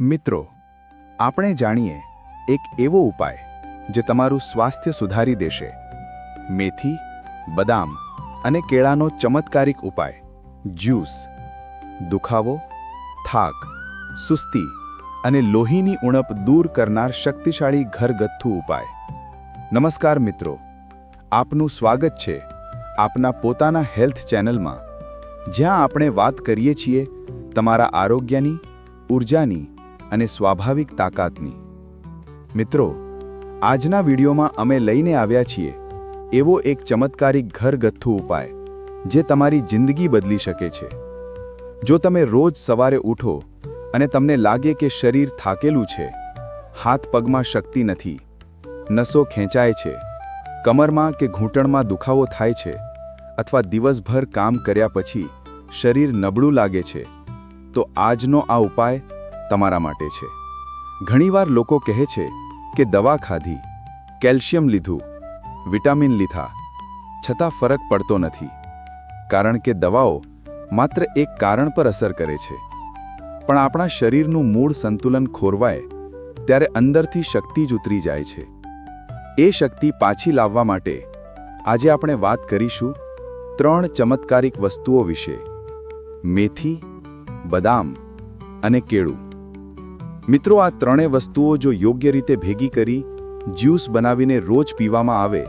મિત્રો, આપણે જાણીએ એક એવો ઉપાય જે તમારું સ્વાસ્થ્ય સુધારી દેશે. મેથી, બદામ અને કેળાનો ચમત્કારિક ઉપાય, જ્યુસ. દુખાવો, થાક, સુસ્તી અને લોહીની ઉણપ દૂર કરનાર શક્તિશાળી ઘરગથ્થુ ઉપાય. નમસ્કાર મિત્રો, આપનું સ્વાગત છે આપના પોતાના હેલ્થ ચેનલમાં. જ્યાં આપણે વાત કરીએ છીએ તમારા આરોગ્યની, ઉર્જાની અને સ્વાભાવિક તાકાતની. મિત્રો, આજના વિડીયોમાં અમે લઈને આવ્યા છીએ એવો એક ચમત્કારિક ઘરગથ્થુ ઉપાય, જે તમારી જિંદગી બદલી શકે છે. જો તમે રોજ સવારે ઉઠો અને તમને લાગે કે શરીર થાકેલું છે, હાથ પગમાં શક્તિ નથી, નસો ખેંચાય છે, કમરમાં કે ઘૂંટણમાં દુખાવો થાય છે, અથવા દિવસભર કામ કર્યા પછી શરીર નબળું લાગે છે, તો આજનો આ ઉપાય તમારા માટે છે. ઘણીવાર લોકો કહે છે કે દવા ખાધી, કેલ્શિયમ લીધું, વિટામિન લીધા, છતાં ફરક પડતો નથી. કારણ કે દવાઓ માત્ર એક કારણ પર અસર કરે છે. પણ આપણા શરીરનું મૂળ સંતુલન ખોરવાય ત્યારે અંદરથી શક્તિ જ ઉતરી જાય છે. એ શક્તિ પાછી લાવવા માટે આજે આપણે વાત કરીશું ત્રણ ચમત્કારિક વસ્તુઓ વિશે. મેથી, બદામ અને કેળું. મિત્રો, આ ત્રણેય વસ્તુઓ જો યોગ્ય રીતે ભેગી કરી, જ્યુસ બનાવીને રોજ પીવામાં આવે,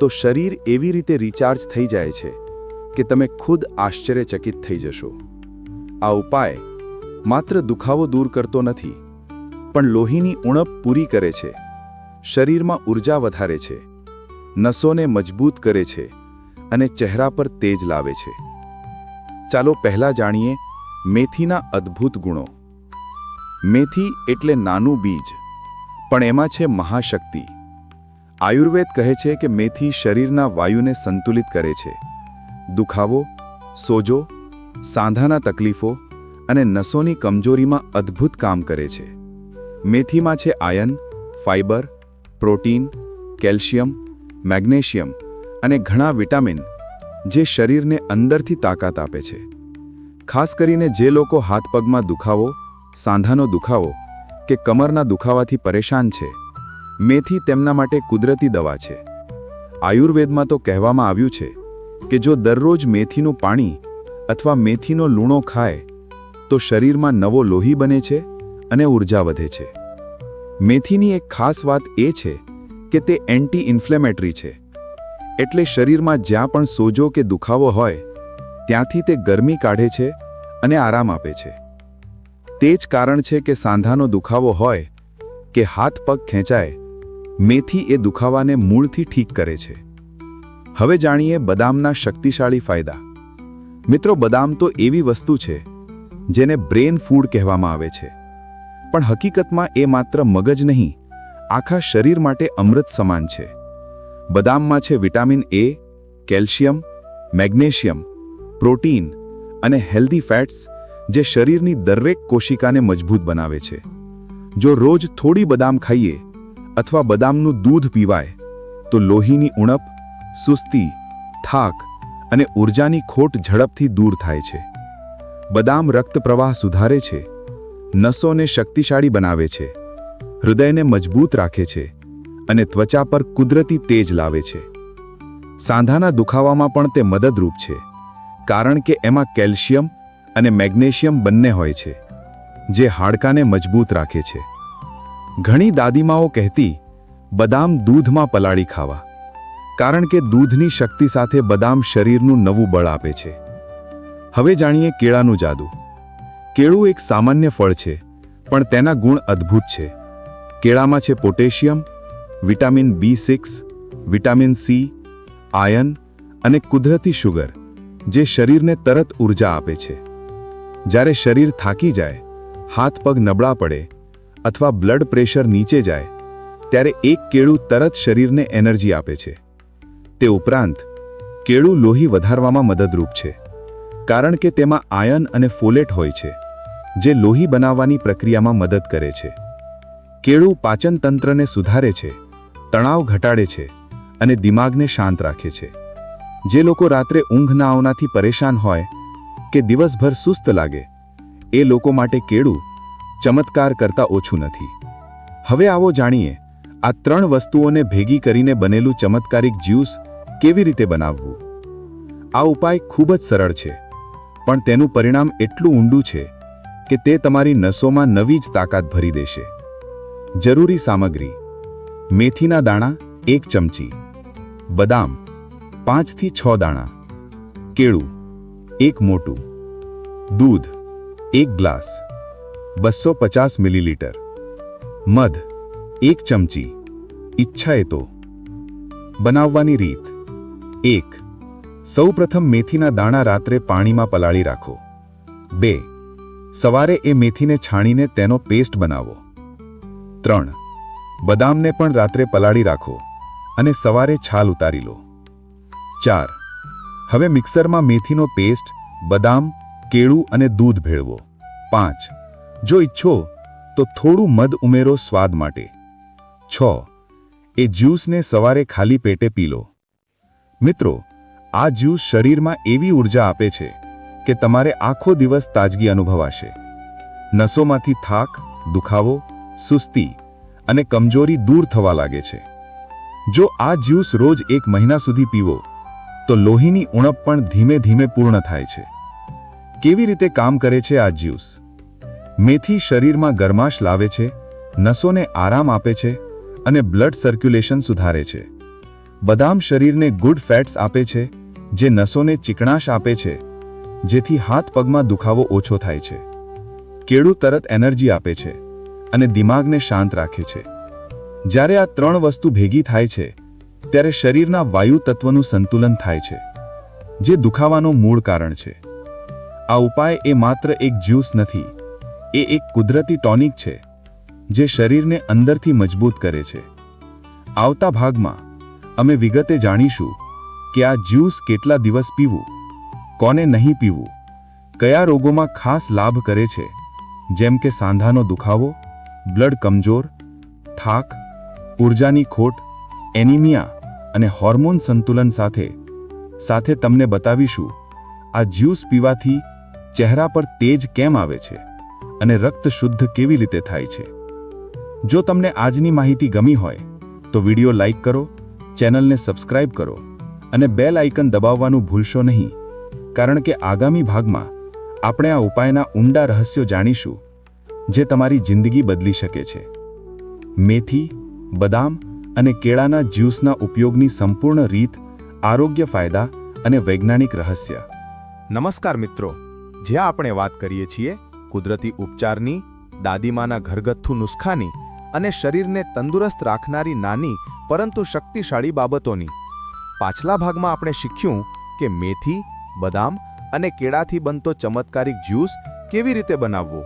તો શરીર એવી રીતે રિચાર્જ થઈ જાય છે કે તમે ખુદ આશ્ચર્યચકિત થઈ જશો. આ ઉપાય માત્ર દુખાવો દૂર કરતો નથી, પણ લોહીની ઉણપ પૂરી કરે છે. શરીરમાં ઊર્જા વધારે છે, નસોને મજબૂત કરે છે અને ચહેરા પર તેજ લાવે છે. ચાલો પહેલા જાણીએ મેથીના અદ્ભુત ગુણો. મેથી એટલે નાનું બીજ, પણ એમાં છે મહાશક્તિ. આયુર્વેદ કહે છે કે મેથી શરીરના વાયુને સંતુલિત કરે છે. દુખાવો, સોજો, સાંધાના તકલીફો અને નસોની કમજોરીમાં અદ્ભુત કામ કરે છે. મેથીમાં છે iron fibre protein, calcium, magnesium અને ઘણા વિટામિન જે શરીરને અંદરથી તાકાત આપે છે. ખાસ કરીને જે લોકો હાથ પગમાં દુખાવો સાંધાનો દુખાવો કે કમરના દુખાવાથી પરેશાન છે, મેથી તેમના માટે કુદરતી દવા છે. આયુર્વેદમાં તો કહેવામાં આવ્યું છે કે જો દરરોજ મેથીનું પાણી અથવા મેથીનો લૂણો ખાય, તો શરીરમાં નવો લોહી બને છે અને ઊર્જા વધે છે. મેથીની એક ખાસ વાત એ છે કે તે એન્ટી ઇન્ફ્લેમેટરી છે. એટલે શરીરમાં જ્યાં પણ સોજો કે દુખાવો હોય, ત્યાંથી તે ગરમી કાઢે છે અને આરામ આપે છે. તે જ કારણ છે કે સાંધાનો દુખાવો હોય, કે હાથ પગ ખેંચાય, મેથી એ દુખાવાને મૂળથી ઠીક કરે છે. હવે જાણીએ બદામના શક્તિશાળી ફાયદા. મિત્રો, બદામ તો એવી વસ્તુ છે, જેને બ્રેન ફૂડ કહેવામાં આવે છે. પણ હકીકતમાં એ માત્ર મગજ નહીં, આખા શરીર માટે અમૃત સમાન છે. બદામમાં છે vitamin A, calcium, magnesium, protein અને હેલ્ધી ફેટ્સ જે શરીરની દરેક કોશિકાને મજબૂત બનાવે છે. જો રોજ થોડી બદામ ખાઈએ અથવા બદામનું દૂધ પીવાય, તો લોહીની ઉણપ, સુસ્તી, થાક અને ઉર્જાની ખોટ ઝડપથી દૂર થાય છે. બદામ રક્ત પ્રવાહ સુધારે છે, નસોને શક્તિશાળી બનાવે છે, હૃદયને મજબૂત રાખે છે અને ત્વચા પર કુદરતી તેજ લાવે છે. સાંધાના દુખાવામાં પણ તે મદદરૂપ છે, કારણ કે એમાં કેલ્શિયમ અને મેગ્નેશિયમ બંને હોય છે, જે હાડકાને મજબૂત રાખે છે. ઘણી દાદીમાઓ કહેતી, બદામ દૂધમાં પલાળી ખાવા. કારણ કે દૂધની શક્તિ સાથે બદામ શરીરનું નવું બળ આપે છે. હવે જાણીએ કેળાનું જાદુ. કેળું એક સામાન્ય ફળ છે, પણ તેના ગુણ અદ્ભુત છે. કેળામાં છે potassium, vitamin B six, vitamin C, iron અને કુદરતી શુગર, જે શરીરને તરત ઊર્જા આપે છે. જ્યારે શરીર થાકી જાય, હાથ પગ નબળા પડે અથવા બ્લડ પ્રેશર નીચે જાય, ત્યારે એક કેળું તરત શરીરને એનર્જી આપે છે. તે ઉપરાંત, કેળું લોહી વધારવામાં મદદરૂપ છે, કારણ કે તેમાં આયન અને ફોલેટ હોય છે, જે લોહી બનાવવાની પ્રક્રિયામાં મદદ કરે છે. કેળું પાચન તંત્રને સુધારે છે, તણાવ ઘટાડે છે અને દિમાગને શાંત રાખે છે. જે લોકો રાત્રે ઊંઘ ના આવનાથી પરેશાન હોય કે દિવસભર સુસ્ત લાગે. એ લોકો માટે કેળું ચમત્કાર કરતાં ઓછું નથી. હવે આવો જાણીએ, આ ત્રણ વસ્તુઓને ભેગી કરીને બનેલું ચમત્કારિક જ્યુસ કેવી રીતે બનાવવું? આ ઉપાય ખૂબ જ સરળ છે, પણ તેનું પરિણામ એટલું ઊંડું છે કે તે તમારી નસોમાં નવી જ તાકાત ભરી દેશે. જરૂરી સામગ્રી, મેથીના દાણા એક ચમચી, બદામ પાંચથી છ દાણા, કેળું એક મોટું. દૂધ, એક ગ્લાસ. બસો પચાસ મિલીલીટર. મધ, એક ચમચી. ઈચ્છાએ તો બનાવવાની રીત. એક. સૌપ્રથમ મેથીના દાણા રાત્રે પાણીમાં પલાળી રાખો. બે. સવારે એ મેથીને છાણીને તેનો પેસ્ટ બનાવો. ત્રણ. બદામને પણ રાત્રે પલાળી રાખો અને સવારે છાલ ઉતારી લો. ચાર. હવે મિક્સરમાં મેથીનો પેસ્ટ, બદામ, કેળું અને દૂધ ભેળવો. પાંચ. જો ઈચ્છો, તો થોડું મધ ઉમેરો સ્વાદ માટે. છ. એ જ્યુસને સવારે ખાલી પેટે પી લો. મિત્રો, આ જ્યુસ શરીરમાં એવી ઊર્જા આપે છે કે તમારે આખો દિવસ તાજગી અનુભવાશે. નસોમાંથી થાક, દુખાવો, સુસ્તી અને કમજોરી દૂર થવા લાગે છે. જો આ જ્યુસ રોજ એક મહિના સુધી પીવો તો લોહીની ઉણપ પણ ધીમે ધીમે પૂર્ણ થાય છે. કેવી રીતે કામ કરે છે આ જ્યુસ? મેથી શરીરમાં ગરમાશ લાવે છે, નસોને આરામ આપે છે અને બ્લડ સર્ક્યુલેશન સુધારે છે. બદામ શરીરને ગુડ ફેટ્સ આપે છે, જે નસોને ચીકણાશ આપે છે, જેથી હાથ પગમાં દુખાવો ઓછો થાય છે. કેળું તરત એનર્જી આપે છે અને દિમાગને શાંત રાખે છે. જ્યારે આ ત્રણ વસ્તુ ભેગી થાય છે ત્યારે શરીરના વાયુ તત્વનું સંતુલન થાય છે, જે દુખાવાનું મૂળ કારણ છે. આ ઉપાય એ માત્ર એક જ્યુસ નથી, એ એક કુદરતી ટોનિક છે, જે શરીરને અંદરથી મજબૂત કરે છે. આવતા ભાગમાં, અમે વિગતે જાણીશું કે આ જ્યુસ કેટલા દિવસ પીવું, કોને નહીં પીવું, કયા રોગોમાં ખાસ લાભ કરે છે, જેમ કે સાંધાનો દુખાવો, બ્લડ કમજોર, થાક ઊર્જાની ખોટ એનિમિયા અને હોર્મોન સંતુલન સાથે સાથે તમને બતાવીશું, આ જ્યુસ પીવાથી ચહેરા પર તેજ કેમ આવે છે અને રક્ત શુદ્ધ કેવી રીતે થાય છે. જો તમને આજની માહિતી ગમી હોય, તો વીડિયો લાઇક કરો, ચેનલને સબસ્ક્રાઇબ કરો અને બેલ આઇકન દબાવવાનું ભૂલશો નહીં, કારણ કે આગામી ભાગમાં આપણે આ ઉપાયના ઊંડા રહસ્યો જાણીશું, જે તમારી જિંદગી બદલી શકે છે. મેથી, બદામ અને કેળાના જ્યુસના ઉપયોગની સંપૂર્ણ રીત, આરોગ્ય ફાયદા અને વૈજ્ઞાનિક રહસ્ય. નમસ્કાર મિત્રો. જ્યાં આપણે વાત કરીએ છીએ, કુદરતી ઉપચારની, દાદીમાના ઘરગથ્થુ નુસ્ખાની અને શરીરને તંદુરસ્ત રાખનારી નાની, પરંતુ શક્તિશાળી બાબતોની. પાછલા ભાગમાં આપણે શીખ્યું કે મેથી, બદામ અને કેળાથી બનતો ચમત્કારિક જ્યુસ કેવી રીતે બનાવવો.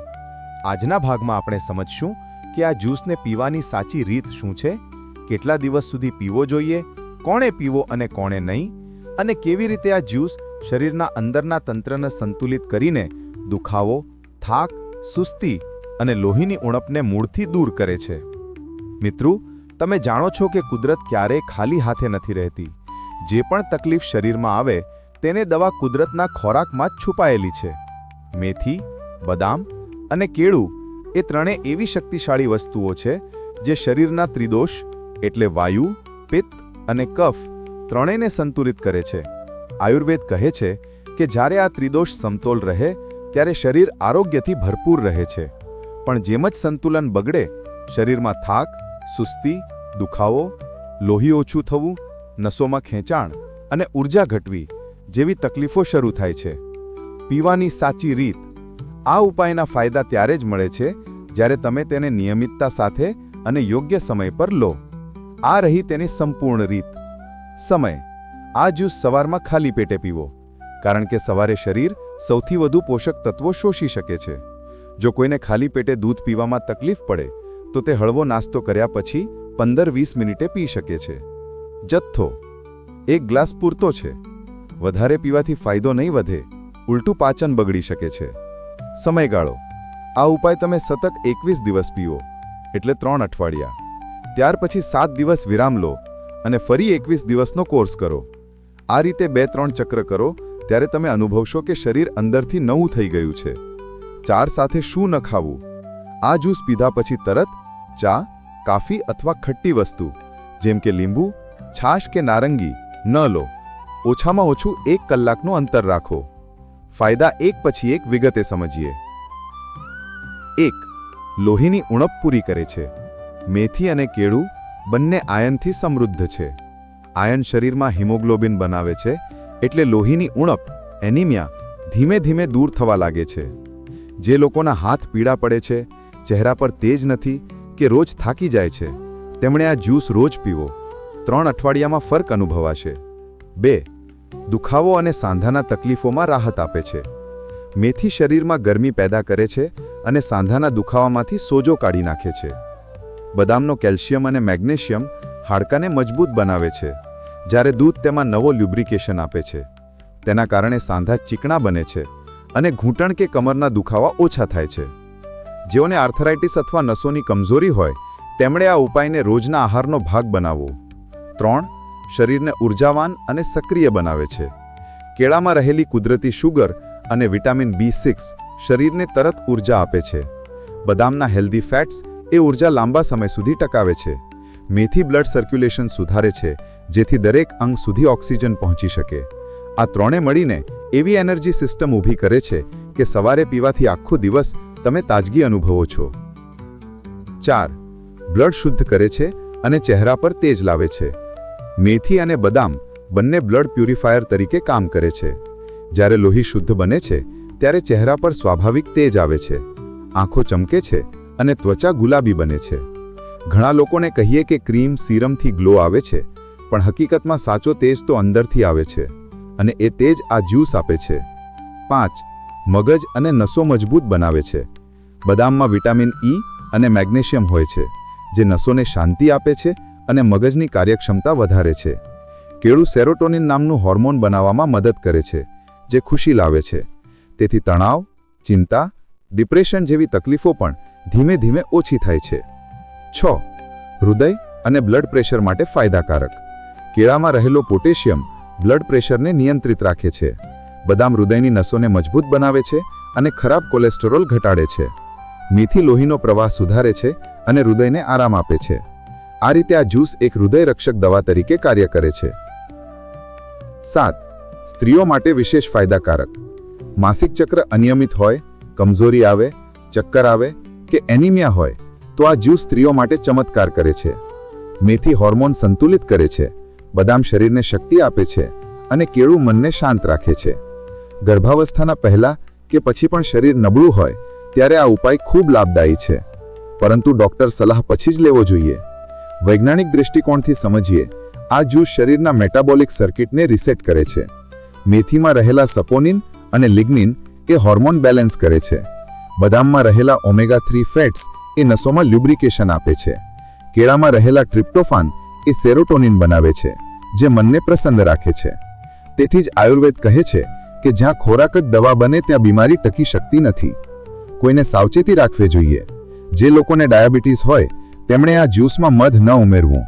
આજના ભાગમાં આપણે સમજશું કે આ જ્યુસને પીવાની સાચી રીત શું છે કેટલા દિવસ સુધી પીવો જોઈએ, કોણે પીવો અને કોણે નહીં, અને કેવી રીતે આ જ્યુસ શરીરના અંદરના તંત્રને સંતુલિત કરીને દુખાવો, થાક, સુસ્તી અને લોહીની ઉણપને મૂળથી દૂર કરે છે. મિત્રો, તમે જાણો છો કે કુદરત ક્યારેય ખાલી હાથે નથી રહેતી. જે પણ તકલીફ શરીરમાં આવે, તેને દવા કુદરતના ખોરાકમાં જ છુપાયેલી છે. મેથી, બદામ અને કેળું એ ત્રણે એવી શક્તિશાળી વસ્તુઓ છે, જે શરીરના ત્રિદોષ એટલે વાયુ, પિત્ત અને કફ ત્રણેયને સંતુલિત કરે છે. આયુર્વેદ કહે છે કે જ્યારે આ ત્રિદોષ સમતોલ રહે, ત્યારે શરીર આરોગ્યથી ભરપૂર રહે છે. પણ જેમ જ સંતુલન બગડે, શરીરમાં થાક, સુસ્તી, દુખાવો, લોહી ઓછું થવું, નસોમાં ખેંચાણ અને ઊર્જા ઘટવી જેવી તકલીફો શરૂ થાય છે. પીવાની સાચી રીત આ ઉપાયના ફાયદા ત્યારે જ મળે છે જ્યારે તમે તેને નિયમિતતા સાથે અને યોગ્ય સમય પર લો. આ રહી તેની સંપૂર્ણ રીત. સમય. આ જ્યુસ સવારમાં ખાલી પેટે પીવો, કારણ કે સવારે શરીર સૌથી વધુ પોષક તત્વો શોષી શકે છે. જો કોઈને ખાલી પેટે દૂધ પીવામાં તકલીફ પડે, તો તે હળવો નાસ્તો કર્યા પછી પંદર વીસ મિનિટે પી શકે છે. જથ્થો. એક ગ્લાસ પૂરતો છે. વધારે પીવાથી ફાયદો નહીં વધે, ઉલટું પાચન બગડી શકે છે. સમયગાળો. આ ઉપાય તમે સતત એકવીસ દિવસ પીવો, એટલે ત્રણ અઠવાડિયા. ત્યાર પછી સાત દિવસ વિરામ લો અને ફરી એકવીસ દિવસનો કોર્સ કરો. આ રીતે બે ત્રણ ચક્ર કરો ત્યારે તમે અનુભવશો કે શરીર અંદરથી નવું થઈ ગયું છે. ચાર સાથે શું ન ખાવું? આ જ્યુસ પીધા પછી તરત ચા, કાફી અથવા ખટ્ટી વસ્તુ, જેમ કે લીંબુ, છાશ કે નારંગી, ન લો. ઓછામાં ઓછું એક કલાકનું અંતર રાખો. ફાયદા એક પછી એક વિગતે સમજીએ. એક, લોહીની ઉણપ પૂરી કરે છે. મેથી અને કેળું બંને આયનથી સમૃદ્ધ છે. આયન શરીરમાં હિમોગ્લોબિન બનાવે છે એટલે લોહીની ઉણપ, એનિમિયા, ધીમે ધીમે દૂર થવા લાગે છે. જે લોકોના હાથ પીળા પડે છે, ચહેરા પર તેજ નથી કે રોજ થાકી જાય છે, તેમણે આ જ્યુસ રોજ પીવો. ત્રણ અઠવાડિયામાં ફરક અનુભવાશે. બે, દુખાવો અને સાંધાના તકલીફોમાં રાહત આપે છે. મેથી શરીરમાં ગરમી પેદા કરે છે અને સાંધાના દુખાવામાંથી સોજો કાઢી નાખે છે. બદામનો કેલ્શિયમ અને મેગ્નેશિયમ હાડકાને મજબૂત બનાવે છે, જ્યારે દૂધ તેમાં નવો લ્યુબ્રિકેશન આપે છે. તેના કારણે સાંધા ચીકણા બને છે અને ઘૂંટણ કે કમરના દુખાવા ઓછા થાય છે. જેઓને આર્થરાઇટિસ અથવા નસોની કમજોરી હોય, તેમણે આ ઉપાયને રોજના આહારનો ભાગ બનાવવો. ત્રણ, શરીરને ઉર્જાવાન અને સક્રિય બનાવે છે. કેળામાં રહેલી કુદરતી શુગર અને વિટામિન બી સિક્સ શરીરને તરત ઊર્જા આપે છે. બદામના હેલ્ધી ફેટ્સ એ ઊર્જા લાંબા સમય સુધી ટકાવે છે. મેથી બ્લડ સર્ક્યુલેશન સુધારે છે, જેથી દરેક અંગ સુધી ઓક્સિજન પહોંચી શકે. આ ત્રણે મળીને એવી એનર્જી સિસ્ટમ ઊભી કરે છે કે સવારે પીવાથી આખો દિવસ તમે તાજગી અનુભવો છો. ચાર, બ્લડ શુદ્ધ કરે છે અને ચહેરા પર તેજ લાવે છે. મેથી અને બદામ બંને બ્લડ પ્યુરિફાયર તરીકે કામ કરે છે. જ્યારે લોહી શુદ્ધ બને છે, ત્યારે ચહેરા પર સ્વાભાવિક તેજ આવે છે. આંખો ચમકે છે અને ત્વચા ગુલાબી બને છે. ઘણા લોકોને કહીએ કે ક્રીમ સીરમથી ગ્લો આવે છે, પણ હકીકતમાં સાચો તેજ તો અંદરથી આવે છે, અને એ તેજ આ જ્યુસ આપે છે. પાંચ, મગજ અને નસો મજબૂત બનાવે છે. બદામમાં વિટામિન ઈ અને મેગ્નેશિયમ હોય છે, જે નસોને શાંતિ આપે છે અને મગજની કાર્યક્ષમતા વધારે છે. કેળું સેરોટોનિન નામનું હોર્મોન બનાવવામાં મદદ કરે છે, જે ખુશી લાવે છે. તેથી તણાવ, ચિંતા, ડિપ્રેશન જેવી તકલીફો પણ ધીમે ધીમે ઓછી થાય છે. છ. હૃદય અને બ્લડ પ્રેશર માટે ફાયદાકારક. કેળામાં રહેલો પોટેશિયમ બ્લડ પ્રેશરને નિયંત્રિત રાખે છે. બદામ હૃદયની નસોને મજબૂત બનાવે છે અને ખરાબ કોલેસ્ટેરોલ ઘટાડે છે. મેથી લોહીનો પ્રવાહ સુધારે છે અને હૃદયને આરામ આપે છે. આ રીતે આ જ્યુસ એક હૃદયરક્ષક દવા તરીકે કાર્ય કરે છે. સાત. સ્ત્રીઓ માટે વિશેષ ફાયદાકારક. માસિક ચક્ર અનિયમિત હોય, કમજોરી આવે, ચક્કર આવે કે એનિમિયા હોય, તો આ જ્યુસ સ્ત્રીઓ માટે ચમત્કાર કરે છે. મેથી હોર્મોન સંતુલિત કરે છે, બદામ શરીરને શક્તિ આપે છે અને કેળું મનને શાંત રાખે છે. ગર્ભાવસ્થાના પહેલાં કે પછી પણ શરીર નબળું હોય, ત્યારે આ ઉપાય ખૂબ લાભદાયી છે. પરંતુ ડૉક્ટર સલાહ પછી જ લેવો જોઈએ. વૈજ્ઞાનિક દૃષ્ટિકોણથી સમજીએ, આ જ્યુસ શરીરના મેટાબોલિક સર્કિટને રિસેટ કરે છે. મેથીમાં રહેલા સપોનિન અને લિગ્નિન એ હોર્મોન બેલેન્સ કરે છે. બદામમાં રહેલા ઓમેગા થ્રી ફેટ્સ એ નસોમાં લ્યુબ્રિકેશન આપે છે. કેળામાં રહેલા ટ્રિપ્ટોફાન એ સેરોટોનિન બનાવે છે, જે મનને પ્રસન્ન રાખે છે. તેથી જ આયુર્વેદ કહે છે કે જ્યાં ખોરાક જ દવા બને ત્યાં બીમારી ટકી શકતી નથી. કોઈને સાવચેતી રાખવી જોઈએ. જે લોકોને ડાયાબિટીસ હોય, તેમણે આ જ્યુસમાં મધ ન ઉમેરવું.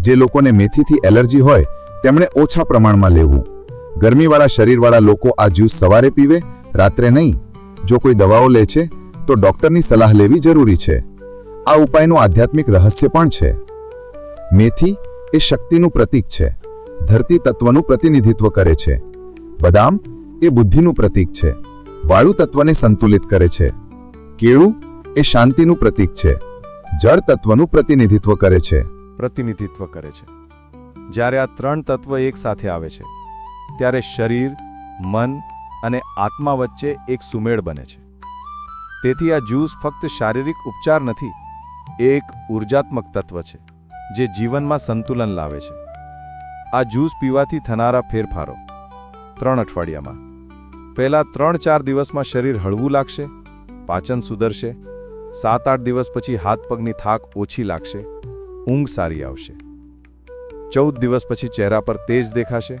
જે લોકોને મેથીથી એલર્જી હોય, તેમણે ઓછા પ્રમાણમાં લેવું. ગરમીવાળા શરીરવાળા લોકો આ જ્યુસ સવારે પીવે, રાત્રે નહીં. જો કોઈ દવાઓ લે છે, તો ડોક્ટરની સલાહ લેવી જરૂરી છે. આ ઉપાયનું આધ્યાત્મિક રહસ્ય પણ છે. મેથી એ શક્તિનું પ્રતીક છે. ધરતી તત્વનું પ્રતિનિધિત્વ કરે છે. બદામ એ બુદ્ધિનું પ્રતીક છે. વાળુ તત્વને સંતુલિત કરે છે. કેળું એ શાંતિનું પ્રતીક છે. જળ તત્વનું પ્રતિનિધિત્વ કરે છે. પ્રતિનિધિત્વ કરે છે. જ્યારે આ ત્રણ તત્વ એક સાથે આવે છે, ત્યારે શરીર, મન અને આત્મા વચ્ચે એક સુમેળ બને છે. તેથી આ જ્યુસ ફક્ત શારીરિક ઉપચાર નથી, એ એક ઉર્જાત્મક તત્વ છે, જે જીવનમાં સંતુલન લાવે છે. આ જ્યુસ પીવાથી થનારા ફેરફારો. ત્રણ અઠવાડિયામાં. પહેલાં ત્રણ ચાર દિવસમાં શરીર હળવું લાગશે, પાચન સુધરશે, સાત આઠ દિવસ પછી હાથ પગની થાક ઓછી લાગશે, ઊંઘ સારી આવશે. ચૌદ દિવસ પછી ચહેરા પર તેજ દેખાશે,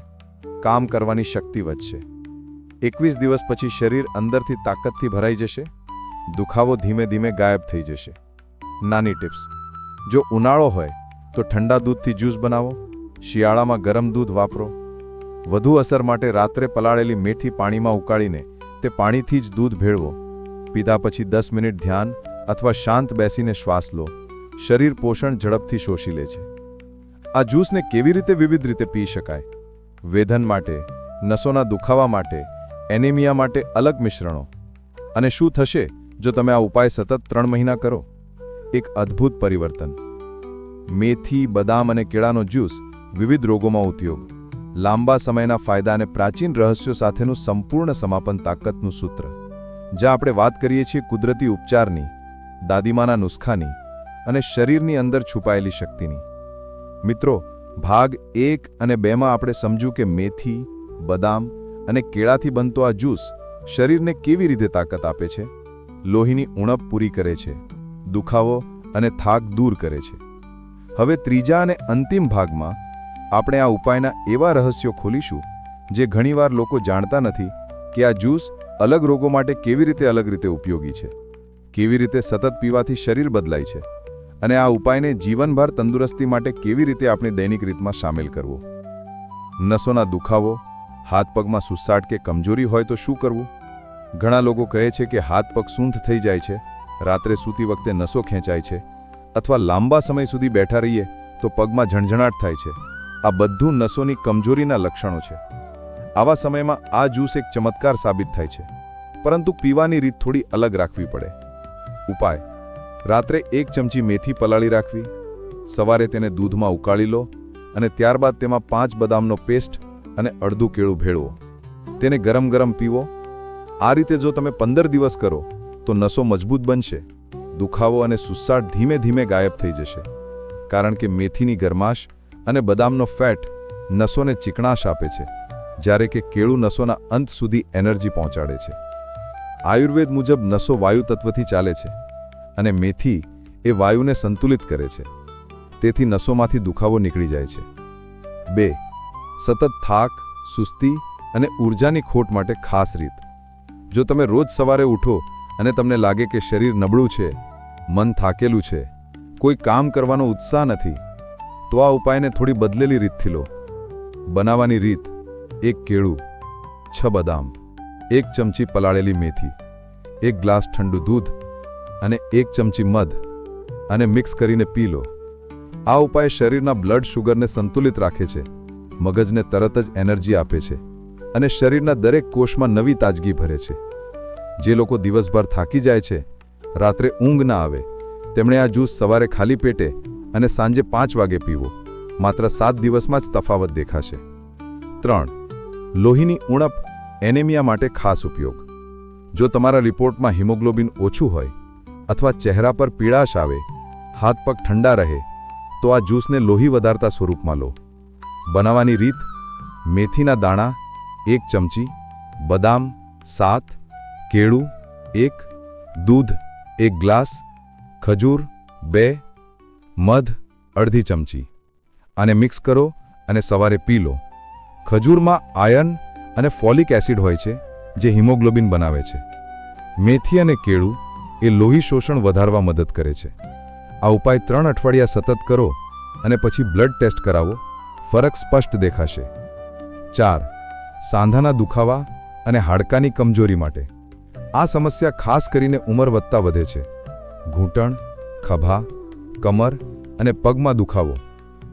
કામ કરવાની શક્તિ વધશે. એકવીસ દિવસ પછી શરીર અંદરથી તાકાતથી ભરાઈ જશે, દુખાવો ધીમે ધીમે ગાયબ થઈ જશે. નાની ટિપ્સ. જો ઉનાળો હોય, તો ઠંડા દૂધથી જ્યુસ બનાવો, શિયાળામાં ગરમ દૂધ વાપરો. વધુ અસર માટે રાત્રે પલાળેલી મેથી પાણીમાં ઉકાળીને તે પાણીથી જ દૂધ ભેળવો. પીધા પછી દસ મિનિટ ધ્યાન અથવા શાંત બેસીને શ્વાસ લો. શરીર પોષણ ઝડપથી શોષી લે છે. આ જ્યુસને કેવી રીતે વિવિધ રીતે પી શકાય? વેધન માટે, નસોના દુખાવા માટે એનેમિયા માટે અલગ મિશ્રણો. અને શું થશે જો તમે આ ઉપાય સતત ત્રણ મહિના કરો? એક અદ્ભુત પરિવર્તન. મેથી, બદામ અને કેળાનો જ્યુસ વિવિધ રોગોમાં ઉપયોગ. લાંબા સમયના ફાયદા અને પ્રાચીન રહસ્યો સાથેનું સંપૂર્ણ સમાપન તાકતનું સૂત્ર. જ્યાં આપણે વાત કરીએ છીએ કુદરતી ઉપચારની, દાદીમાના નુસ્ખાની અને શરીરની અંદર છુપાયેલી શક્તિની. મિત્રો, ભાગ એક અને બેમાં આપણે સમજ્યું કે મેથી, બદામ અને કેળાથી બનતો આ જ્યુસ શરીરને કેવી રીતે તાકાત આપે છે? લોહીની ઉણપ પૂરી કરે છે, દુખાવો અને થાક દૂર કરે છે. હવે ત્રીજા અને અંતિમ ભાગમાં આપણે આ ઉપાયના એવા રહસ્યો ખોલીશું જે ઘણીવાર લોકો જાણતા નથી કે આ જ્યુસ અલગ રોગો માટે કેવી રીતે અલગ રીતે ઉપયોગી છે, કેવી રીતે સતત પીવાથી શરીર બદલાય છે અને આ ઉપાયને જીવનભર તંદુરસ્તી માટે કેવી રીતે આપણી દૈનિક રીતમાં સામેલ કરવો. નસોના દુખાવો હાથ પગમાં સુસાટ કે કમજોરી હોય તો શું કરવું? ઘણા લોકો કહે છે કે હાથ પગ સૂંઠ થઈ જાય છે, રાત્રે સૂતી વખતે નસો ખેંચાય છે, અથવા લાંબા સમય સુધી બેઠા રહીએ તો પગમાં ઝણઝણાટ થાય છે. આ બધું નસોની કમજોરીના લક્ષણો છે. આવા સમયમાં આ જ્યુસ એક ચમત્કાર સાબિત થાય છે. પરંતુ પીવાની રીત થોડી અલગ રાખવી પડે. ઉપાય. રાત્રે એક ચમચી મેથી પલાળી રાખવી. સવારે તેને દૂધમાં ઉકાળી લો અને ત્યારબાદ તેમાં પાંચ બદામનો પેસ્ટ અને અડધું કેળું ભેળવો. તેને ગરમ ગરમ પીવો. આ રીતે જો તમે પંદર દિવસ કરો, તો નસો મજબૂત બનશે. દુખાવો અને સુસ્સાટ ધીમે ધીમે ગાયબ થઈ જશે. કારણ કે મેથીની ગરમાશ અને બદામનો ફેટ નસોને ચીકણાશ આપે છે, જ્યારે કે કેળું નસોના અંત સુધી એનર્જી પહોંચાડે છે. આયુર્વેદ મુજબ નસો વાયુ તત્વથી ચાલે છે અને મેથી એ વાયુને સંતુલિત કરે છે. તેથી નસોમાંથી દુખાવો નીકળી જાય છે. બે સતત થાક, સુસ્તી અને ઊર્જાની ખોટ માટે ખાસ રીત. જો તમે રોજ સવારે ઉઠો અને તમને લાગે કે શરીર નબળું છે, મન થાકેલું છે, કોઈ કામ કરવાનો ઉત્સાહ નથી, તો આ ઉપાયને થોડી બદલેલી રીતથી લો. બનાવવાની રીત, એક કેળું, છ બદામ, એક ચમચી પલાળેલી મેથી, એક ગ્લાસ ઠંડુ દૂધ અને એક ચમચી મધ અને મિક્સ કરીને પી લો. આ ઉપાય શરીરના બ્લડ શુગરને સંતુલિત રાખે છે. મગજને તરત જ એનર્જી આપે છે અને શરીરના દરેક કોષમાં નવી તાજગી ભરે છે. જે લોકો દિવસભર થાકી જાય છે, રાત્રે ઊંઘ ના આવે, તેમણે આ જ્યુસ સવારે ખાલી પેટે અને સાંજે પાંચ વાગે પીવો. માત્ર સાત દિવસમાં જ તફાવત દેખાશે. ત્રણ, લોહીની ઉણપ એનેમિયા માટે ખાસ ઉપયોગ. જો તમારા રિપોર્ટમાં હિમોગ્લોબિન ઓછું હોય અથવા ચહેરા પર પીળાશ આવે, હાથ પગ ઠંડા રહે, તો આ જ્યુસને લોહી વધારતા સ્વરૂપમાં લો. બનાવવાની રીત, મેથીના દાણા, એક ચમચી, બદામ, સાત, કેળું, એક, દૂધ, એક ગ્લાસ, ખજૂર, બે, મધ, અડધી ચમચી. અને મિક્સ કરો અને સવારે પી લો. ખજૂરમાં આયર્ન અને ફોલિક એસિડ હોય છે, જે હિમોગ્લોબિન બનાવે છે. મેથી અને કેળું એ લોહી શોષણ વધારવા મદદ કરે છે. આ ઉપાય ત્રણ અઠવાડિયા સતત કરો અને પછી બ્લડ ટેસ્ટ કરાવો. ફરક સ્પષ્ટ દેખાશે. ચાર, સાંધાના દુખાવા અને હાડકાની કમજોરી માટે. આ સમસ્યા ખાસ કરીને ઉંમર વધતા વધે છે. ઘૂંટણ, ખભા, કમર અને પગમાં દુખાવો.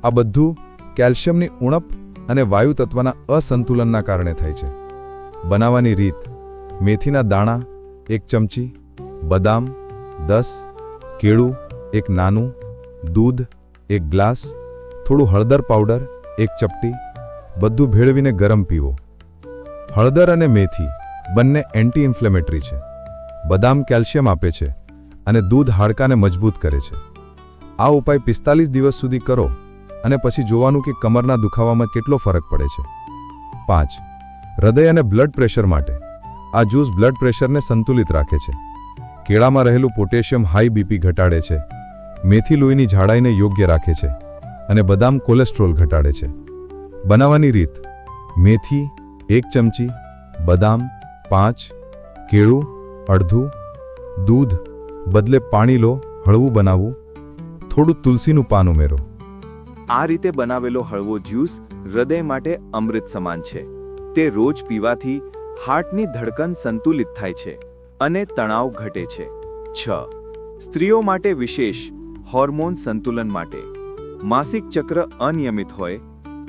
આ બધું કેલ્શિયમની ઉણપ અને વાયુ તત્વના અસંતુલનના કારણે થાય છે. બનાવવાની રીત, મેથીના દાણા, એક ચમચી, બદામ, દસ, કેળું, એક નાનું, દૂધ, એક ગ્લાસ, થોડું હળદર પાવડર એક ચપટી, બધું ભેળવીને ગરમ પીવો. હળદર અને મેથી બંને એન્ટી ઇન્ફ્લેમેટરી છે. બદામ કેલ્શિયમ આપે છે અને દૂધ હાડકાને મજબૂત કરે છે. આ ઉપાય પિસ્તાલીસ દિવસ સુધી કરો અને પછી જોવાનું કે કમરના દુખાવામાં કેટલો ફરક પડે છે. પાંચ, હૃદય અને બ્લડ પ્રેશર માટે. આ જ્યુસ બ્લડ પ્રેશરને સંતુલિત રાખે છે. કેળામાં રહેલું પોટેશિયમ હાઈ બીપી ઘટાડે છે. મેથી લોહીની જાડાઈને યોગ્ય રાખે છે. અને બદામ કોલેસ્ટ્રોલ ઘટાડે છે. બનાવવાની રીત. મેથી, એક ચમચી, બદામ, પાંચ, કેળું, અડધું, દૂધ, બદલે પાણી લો, હળવું બનાવવું. થોડું તુલસીનું પાન ઉમેરો. આ રીતે બનાવેલો હળવો જ્યુસ હૃદય માટે અમૃત સમાન છે. તે રોજ પીવાથી હાર્ટની ધડકન સંતુલિત થાય છે અને તણાવ ઘટે છે. છ. સ્ત્રીઓ માટે વિશેષ હોર્મોન સંતુલન માટે. માસિક ચક્ર અનિયમિત હોય,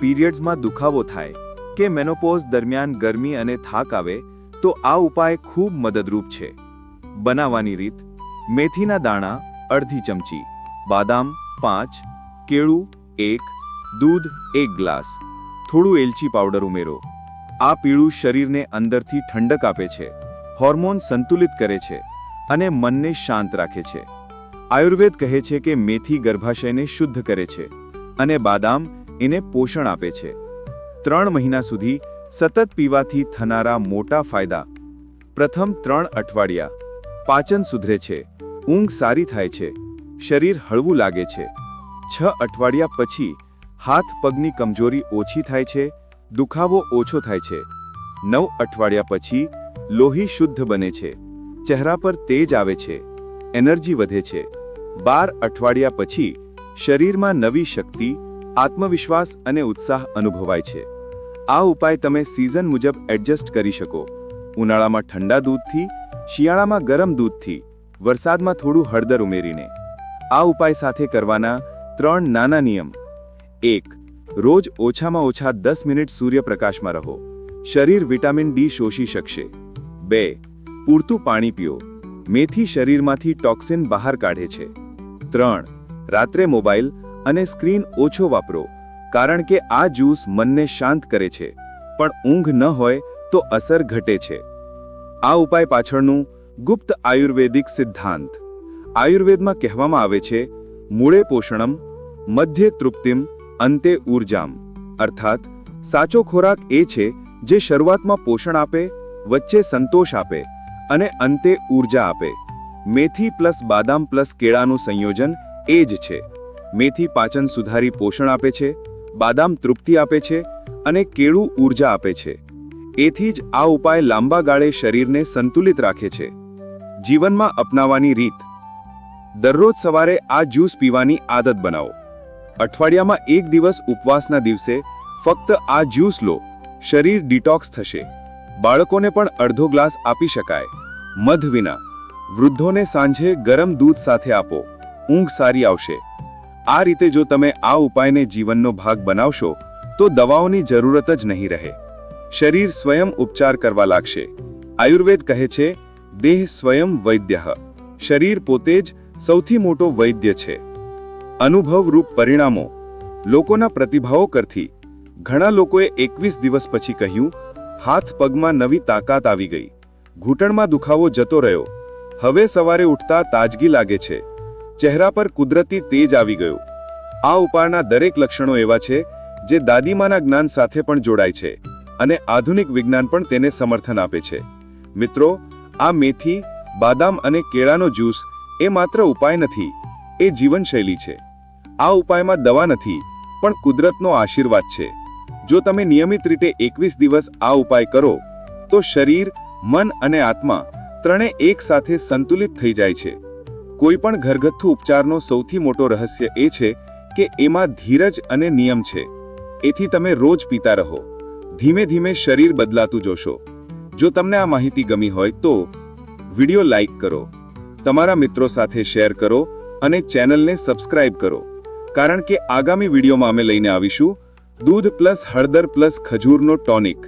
પીરિયડ્સમાં દુખાવો થાય કે મેનોપોઝ દરમિયાન ગરમી અને થાક આવે, તો આ ઉપાય ખૂબ મદદરૂપ છે. બનાવવાની રીત, મેથીના દાણા, અડધી ચમચી, બાદામ, પાંચ, કેળું, એક, દૂધ, એક ગ્લાસ. થોડું એલચી પાવડર ઉમેરો. આ પીળું શરીરને અંદરથી ઠંડક આપે છે, હોર્મોન સંતુલિત કરે છે અને મનને શાંત રાખે છે. આયુર્વેદ કહે છે કે મેથી ગર્ભાશયને શુદ્ધ કરે છે અને બાદામ એને પોષણ આપે છે. ત્રણ મહિના સુધી સતત પીવાથી થનારા મોટા ફાયદા. પ્રથમ ત્રણ અઠવાડિયા. પાચન સુધરે છે. ઊંઘ સારી થાય છે. શરીર હળવું લાગે છે. છ અઠવાડિયા પછી હાથ પગની કમજોરી ઓછી થાય છે. દુખાવો ઓછો થાય છે. નવ અઠવાડિયા પછી લોહી શુદ્ધ બને છે. ચહેરા પર તેજ આવે છે. એનર્જી વધે છે. બાર અઠવાડિયા પછી શરીરમાં નવી શક્તિ, આત્મવિશ્વાસ અને ઉત્સાહ અનુભવાય છે. આ ઉપાય તમે સિઝન મુજબ એડજસ્ટ કરી શકો. ઉનાળામાં ઠંડા દૂધથી, શિયાળામાં ગરમ દૂધથી, વરસાદમાં થોડું હળદર ઉમેરીને. આ ઉપાય સાથે કરવાના ત્રણ નાના નિયમ. એક, રોજ ઓછામાં ઓછા દસ મિનિટ સૂર્યપ્રકાશમાં રહો. શરીર વિટામિન ડી શોષી શકશે. બે, પૂરતું પાણી પીઓ. મેથી શરીરમાંથી ટોક્સિન બહાર કાઢે છે. ત્રણ. રાત્રે મોબાઈલ અને સ્ક્રીન ઓછો વાપરો, કારણ કે આ જ્યુસ મનને શાંત કરે છે, પણ ઊંઘ ન હોય તો અસર ઘટે છે. આ ઉપાય પાછળનું ગુપ્ત આયુર્વેદિક સિદ્ધાંત. આયુર્વેદમાં કહેવામાં આવે છે, મૂળે પોષણમ, મધ્ય તૃપ્તિમ, અંતે ઊર્જામ અર્થાત, સાચો ખોરાક એ છે જે શરૂઆતમાં પોષણ આપે, વચ્ચે સંતોષ આપે, અને અંતે ઊર્જા આપે. મેથી પ્લસ બાદામ પ્લસ કેળાનું સંયોજન એ જ છે. મેથી પાચન સુધારી પોષણ આપે છે, બાદામ તૃપ્તિ આપે છે અને કેળું ઊર્જા આપે છે. એથી જ આ ઉપાય લાંબા ગાળે શરીરને સંતુલિત રાખે છે. જીવનમાં અપનાવવાની રીત. દરરોજ સવારે આ જ્યુસ પીવાની આદત બનાવો. અઠવાડિયામાં એક દિવસ ઉપવાસના દિવસે ફક્ત આ જ્યુસ લો, શરીર ડિટોક્સ થશે. બાળકોને પણ અડધો ગ્લાસ આપી શકાય. મધ વિના. વૃદ્ધોને સાંજે ગરમ દૂધ સાથે આપો. ઊંઘ સારી આવશે. આ રીતે જો તમે આ ઉપાયને જીવનનો ભાગ બનાવશો, તો દવાઓની જરૂરત જ નહીં રહે. શરીર સ્વયં ઉપચાર કરવા લાગશે. આયુર્વેદ કહે છે, દેહ સ્વયં વૈદ્ય. શરીર પોતે જ સૌથી મોટો વૈદ્ય છે. અનુભવરૂપ પરિણામો. લોકોના પ્રતિભાવો કરથી. ઘણા લોકોએ એકવીસ દિવસ પછી કહ્યું, હાથ પગમાં નવી તાકાત આવી ગઈ. ઘૂંટણમાં દુખાવો જતો રહ્યો. હવે સવારે ઉઠતા તાજગી લાગે છે. ચહેરા પર કુદરતી તેજ આવી ગયું. આ ઉપાયના દરેક લક્ષણો એવા છે, જે દાદીમાના જ્ઞાન સાથે પણ જોડાય છે અને આધુનિક વિજ્ઞાન પણ તેને સમર્થન આપે છે. મિત્રો, આ મેથી, બાદામ અને કેળાનો જ્યુસ એ માત્ર ઉપાય નથી, એ જીવનશૈલી છે. આ ઉપાયમાં દવા નથી, પણ કુદરતનો આશીર્વાદ છે. જો તમે નિયમિત રીતે એકવીસ દિવસ આ ઉપાય કરો, તો શરીર, મન અને આત્મા ત્રણે એક સાથે સંતુલિત થઈ જાય છે. કોઈપણ ઘરગથ્થુ ઉપચારનો સૌથી મોટો રહસ્ય એ છે કે એમાં ધીરજ અને નિયમ છે. એથી તમે રોજ પીતા રહો. ધીમે ધીમે શરીર બદલાતું જોશો. જો તમને આ માહિતી ગમી હોય તો વિડિયો લાઈક કરો. તમારા મિત્રો સાથે શેર કરો અને ચેનલને સબસ્ક્રાઇબ કરો. કારણ કે આગામી વિડીયોમાં અમે લઈને આવીશું દૂધ પ્લસ હળદર પ્લસ ખજૂરનો ટોનિક,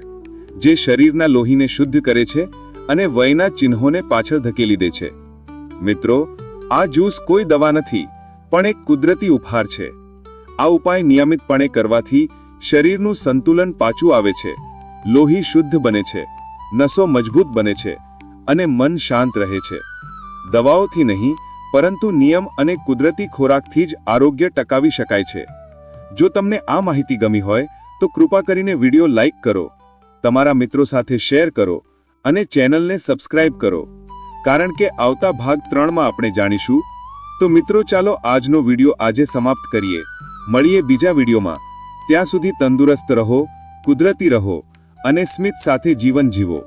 જે શરીરના લોહીને શુદ્ધ કરે છે અને વયના ચિહ્નોને પાછળ ધકેલી દે છે. મિત્રો, આ જ્યુસ કોઈ દવા નથી, પણ એક કુદરતી ઉપહાર છે. આ ઉપાય નિયમિતપણે કરવાથી શરીરનું સંતુલન પાછું આવે છે. લોહી શુદ્ધ બને છે, નસો મજબૂત બને છે અને મન શાંત રહે છે. દવાઓથી નહીં, પરંતુ નિયમ અને કુદરતી ખોરાકથી જ આરોગ્ય ટકાવી શકાય છે. જો તમને આ માહિતી ગમી હોય, તો કૃપા કરીને વીડિયો લાઇક કરો. તમારા મિત્રો સાથે શેર કરો. અને ચેનલને સબસ્ક્રાઇબ કરો. કારણ કે આવતા ભાગ ત્રણમાં આપણે જાણીશું. તો મિત્રો, ચાલો આજનો વીડિયો આજે સમાપ્ત કરીએ. મળીએ બીજા વિડીયોમાં. ત્યાં સુધી તંદુરસ્ત રહો, કુદરતી રહો અને સ્મિત સાથે જીવન જીવો.